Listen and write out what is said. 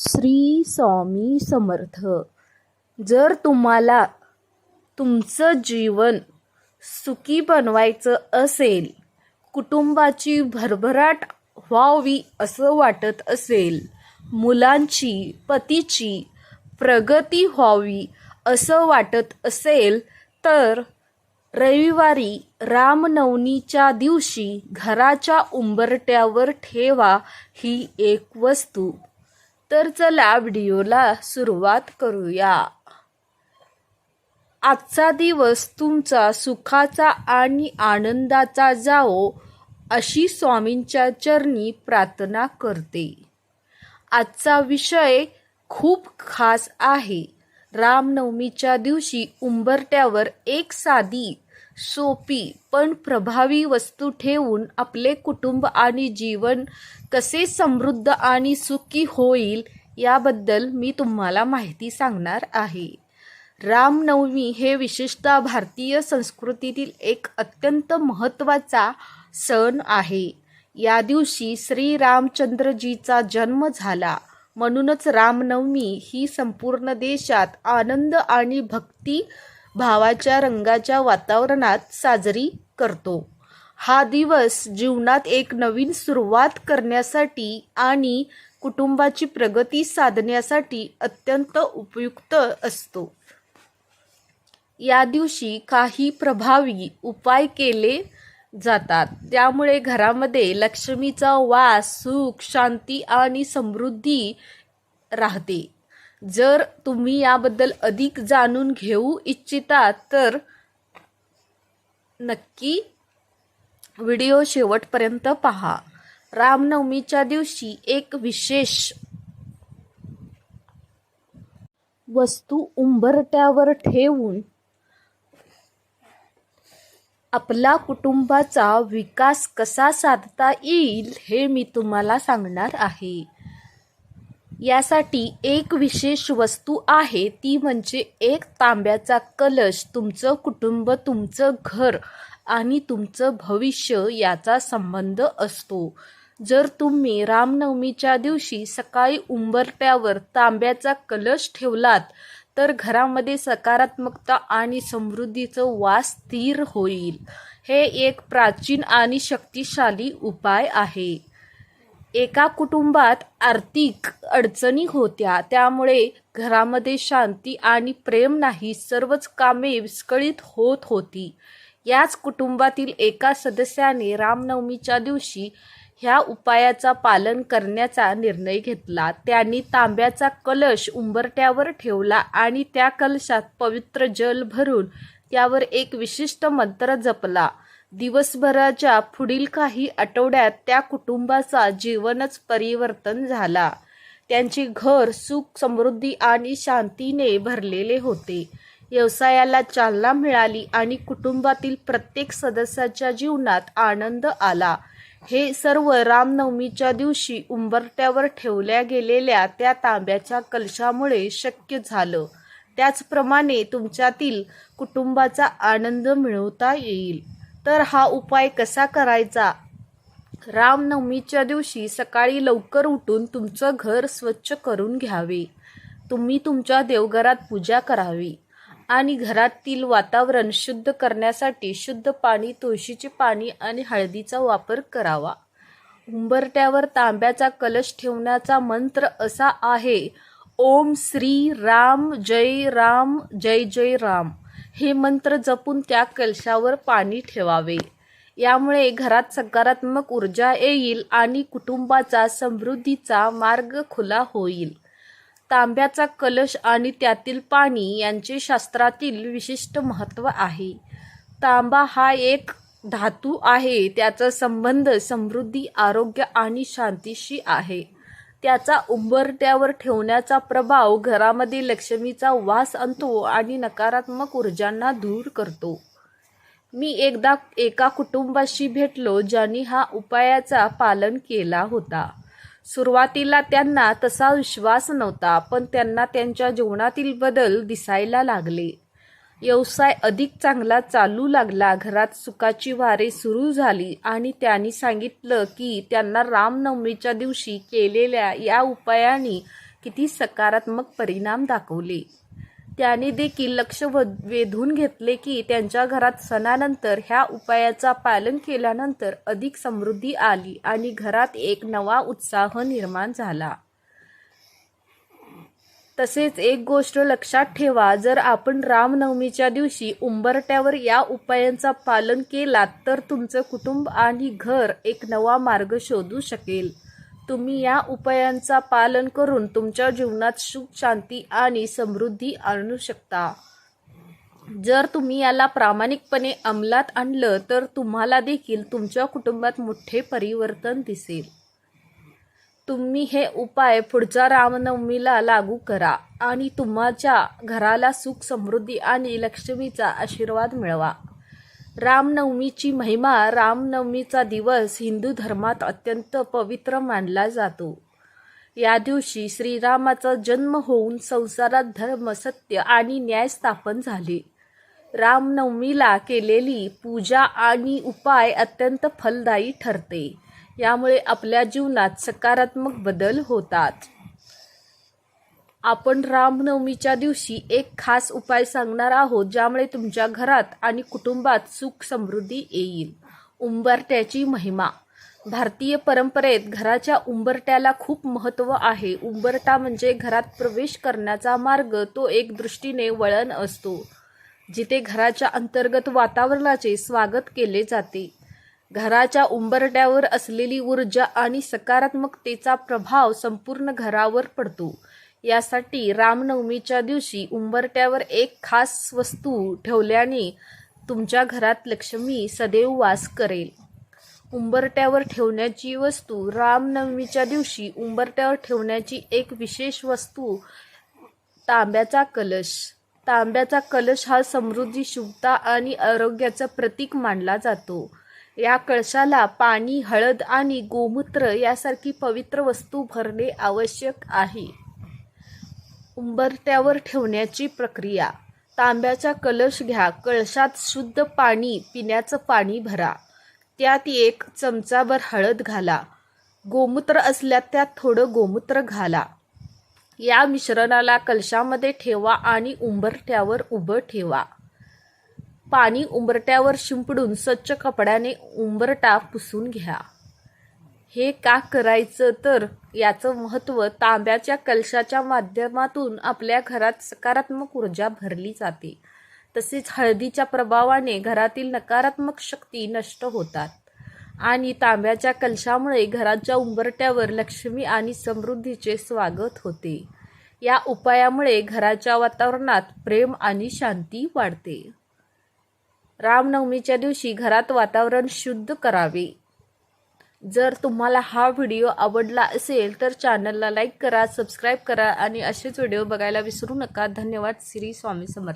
श्री स्वामी समर्थ. जर तुम्हाला तुमचं जीवन सुखी बनवायचं असेल कुटुंबाची भरभराट व्हावी असं वाटत असेल मुलांची पतीची प्रगती व्हावी असं वाटत असेल तर रविवारी रामनवमीच्या दिवशी घराच्या उंबरट्यावर ठेवा ही एक वस्तू. तर चला व्हिडिओला सुरुवात करूया. आजचा दिवस तुमचा सुखाचा आणि आनंदाचा जाओ अशी स्वामींच्या चरणी प्रार्थना करते. आजचा विषय खूप खास आहे. रामनवमीच्या दिवशी उंबरट्यावर एक साधी सोपी पण प्रभावी वस्तू ठेवून आपले कुटुंब आणि जीवन कसे समृद्ध आणि सुखी होईल याबद्दल मी तुम्हाला माहिती सांगणार आहे. रामनवमी हे विशेषतः भारतीय संस्कृतीतील एक अत्यंत महत्त्वाचा सण आहे. या दिवशी श्रीरामचंद्रजीचा जन्म झाला. म्हणूनच रामनवमी ही संपूर्ण देशात आनंद आणि भक्ती भावाच्या रंगाच्या वातावरणात साजरी करतो. हा दिवस जीवनात एक नवीन सुरुवात करण्यासाठी आणि कुटुंबाची प्रगती साधण्यासाठी अत्यंत उपयुक्त असतो. या दिवशी काही प्रभावी उपाय केले जातात. त्यामुळे घरामध्ये लक्ष्मीचा वास सुख शांती आणि समृद्धी राहते. जर तुम्ही याबद्दल अधिक जाणून घेऊ इच्छिता तर नक्की व्हिडिओ शेवटपर्यंत पहा. रामनवमीच्या दिवशी एक विशेष वस्तू उंबरट्यावर ठेवून आपला कुटुंबाचा विकास कसा साधता येईल हे मी तुम्हाला सांगणार आहे. यासाठी एक विशेष वस्तू आहे ती म्हणजे एक तांब्याचा कलश तुमचं कुटुंब तुमचं घर आणि तुमचं भविष्य याचा संबंध असतो. जर तुम्ही रामनवमीच्या दिवशी सकाळी उंबरट्यावर तांब्याचा कलश ठेवलात तर घरामध्ये सकारात्मकता आणि समृद्धीचं वास स्थिर होईल. हे एक प्राचीन आणि शक्तिशाली उपाय आहे. एका कुटुंबात आर्थिक अडचणी होत्या त्यामुळे घरामध्ये शांती आणि प्रेम नाही सर्वच कामे विस्कळीत होत होती. याच कुटुंबातील एका सदस्याने रामनवमीच्या दिवशी ह्या उपायाचा पालन करण्याचा निर्णय घेतला. त्यांनी तांब्याचा कलश उंबरट्यावर ठेवला आणि त्या कलशात पवित्र जल भरून त्यावर एक विशिष्ट मंत्र जपला. दिवसभराच्या पुढील काही आठवड्यात त्या कुटुंबाचा जीवनच परिवर्तन झाला. त्यांचे घर सुख समृद्धी आणि शांतीने भरलेले होते. व्यवसायाला चालना मिळाली आणि कुटुंबातील प्रत्येक सदस्याच्या जीवनात आनंद आला. हे सर्व रामनवमीच्या दिवशी उंबरट्यावर ठेवल्या गेलेल्या त्या तांब्याच्या कलशामुळे शक्य झालं. त्याचप्रमाणे तुमच्यातील कुटुंबाचा आनंद मिळवता येईल. तर हा उपाय कसा करायचा? रामनवमीच्या दिवशी सकाळी लवकर उठून तुमचं घर स्वच्छ करून घ्यावे. तुम्ही तुमच्या देवघरात पूजा करावी. आणि घरातील वातावरण शुद्ध करण्यासाठी शुद्ध पाणी तुळशीचे पाणी आणि हळदीचा वापर करावा. उंबरट्यावर तांब्याचा कलश ठेवण्याचा मंत्र असा आहे ओम श्री राम जय राम जय जय राम. हे मंत्र जपून त्या कलशावर पाणी ठेवावे. यामुळे घरात सकारात्मक ऊर्जा येईल आणि कुटुंबाचा समृद्धीचा मार्ग खुला होईल. तांब्याचा कलश आणि त्यातील पाणी यांचे शास्त्रातील विशिष्ट महत्त्व आहे. तांबा हा एक धातू आहे त्याचा संबंध समृद्धी आरोग्य आणि शांतीशी आहे. त्याचा उंबरट्यावर ठेवण्याचा प्रभाव घरामध्ये लक्ष्मीचा वास आणतो आणि नकारात्मक ऊर्जांना दूर करतो. मी एकदा एका कुटुंबाशी भेटलो ज्यांनी हा उपायाचा पालन केला होता. सुरुवातीला त्यांना तसा विश्वास नव्हता पण त्यांना त्यांच्या जीवनातील बदल दिसायला लागले. व्यवसाय अधिक चांगला चालू लागला घरात सुखाची वारे सुरू झाली आणि त्यांनी सांगितलं की त्यांना रामनवमीच्या दिवशी केलेल्या या उपायाने किती सकारात्मक परिणाम दाखवले. त्याने देखील लक्ष वेधून घेतले की त्यांच्या घरात सणानंतर ह्या उपायाचा पालन केल्यानंतर अधिक समृद्धी आली आणि घरात एक नवा उत्साह निर्माण झाला. तसेच एक गोष्ट लक्षात ठेवा जर आपण रामनवमीच्या दिवशी उंबरट्यावर या उपायांचा पालन केलात तर तुमचं कुटुंब आणि घर एक नवा मार्ग शोधू शकेल. तुम्ही या उपायांचा पालन करून तुमच्या जीवनात सुख शांती आणि समृद्धी आणू शकता. जर तुम्ही याला प्रामाणिकपणे अंमलात आणलं तर तुम्हाला देखील तुमच्या कुटुंबात मोठे परिवर्तन दिसेल. तुम्ही हे उपाय पुढच्या रामनवमीला लागू करा आणि तुमच्या घराला सुख समृद्धी आणि लक्ष्मीचा आशीर्वाद मिळवा. रामनवमीची महिमा रामनवमीचा दिवस हिंदू धर्मात अत्यंत पवित्र मानला जातो. या दिवशी श्रीरामाचा जन्म होऊन संसारात धर्म सत्य आणि न्याय स्थापन झाले. रामनवमीला केलेली पूजा आणि उपाय अत्यंत फलदायी ठरते. यामुळे आपल्या जीवनात सकारात्मक बदल होतात. आपण रामनवमीच्या दिवशी एक खास उपाय सांगणार आहोत ज्यामुळे तुमच्या घरात आणि कुटुंबात सुख समृद्धी येईल. उंबरट्याची महिमा. भारतीय परंपरेत घराच्या उंबरट्याला खूप महत्त्व आहे. उंबरटा म्हणजे घरात प्रवेश करण्याचा मार्ग तो एक दृष्टीने वळण असतो जिथे घराच्या अंतर्गत वातावरणाचे स्वागत केले जाते. घराच्या उंबरट्यावर असलेली ऊर्जा आणि सकारात्मकतेचा प्रभाव संपूर्ण घरावर पडतो. यासाठी रामनवमीच्या दिवशी उंबरट्यावर एक खास वस्तू ठेवल्याने तुमच्या घरात लक्ष्मी सदैव वास करेल. उंबरट्यावर ठेवण्याची वस्तू रामनवमीच्या दिवशी उंबरट्यावर ठेवण्याची एक विशेष वस्तू तांब्याचा कलश. तांब्याचा कलश हा समृद्धी शुभता आणि आरोग्याचं प्रतीक मानला जातो. या कळशाला पाणी हळद आणि गोमूत्र यासारखी पवित्र वस्तू भरणे आवश्यक आहे. उंबरट्यावर ठेवण्याची प्रक्रिया. तांब्याचा कलश घ्या. कळशात शुद्ध पाणी पिण्याचं पाणी भरा. त्यात एक चमचाभर हळद घाला. गोमूत्र असल्या त्यात थोडं गोमूत्र घाला. या मिश्रणाला कलशामध्ये ठेवा आणि उंबरठ्यावर उभं ठेवा. पाणी उंबरट्यावर शिंपडून स्वच्छ कपड्याने उंबरटा पुसून घ्या. हे का करायचं तर याचं महत्त्व तांब्याच्या कलशाच्या माध्यमातून आपल्या घरात सकारात्मक ऊर्जा भरली जाते. तसेच हळदीच्या प्रभावाने घरातील नकारात्मक शक्ती नष्ट होतात. आणि तांब्याच्या कलशामुळे घराच्या उंबरट्यावर लक्ष्मी आणि समृद्धीचे स्वागत होते. या उपायामुळे घराच्या वातावरणात प्रेम आणि शांती वाढते. रामनवमीच्या दिवशी घरात वातावरण शुद्ध करावे. जर तुम्हाला हा व्हिडिओ आवडला असेल तर चॅनलला लाईक करा सबस्क्राईब करा आणि असेच व्हिडिओ बघायला विसरू नका. धन्यवाद. श्री स्वामी समर्थ.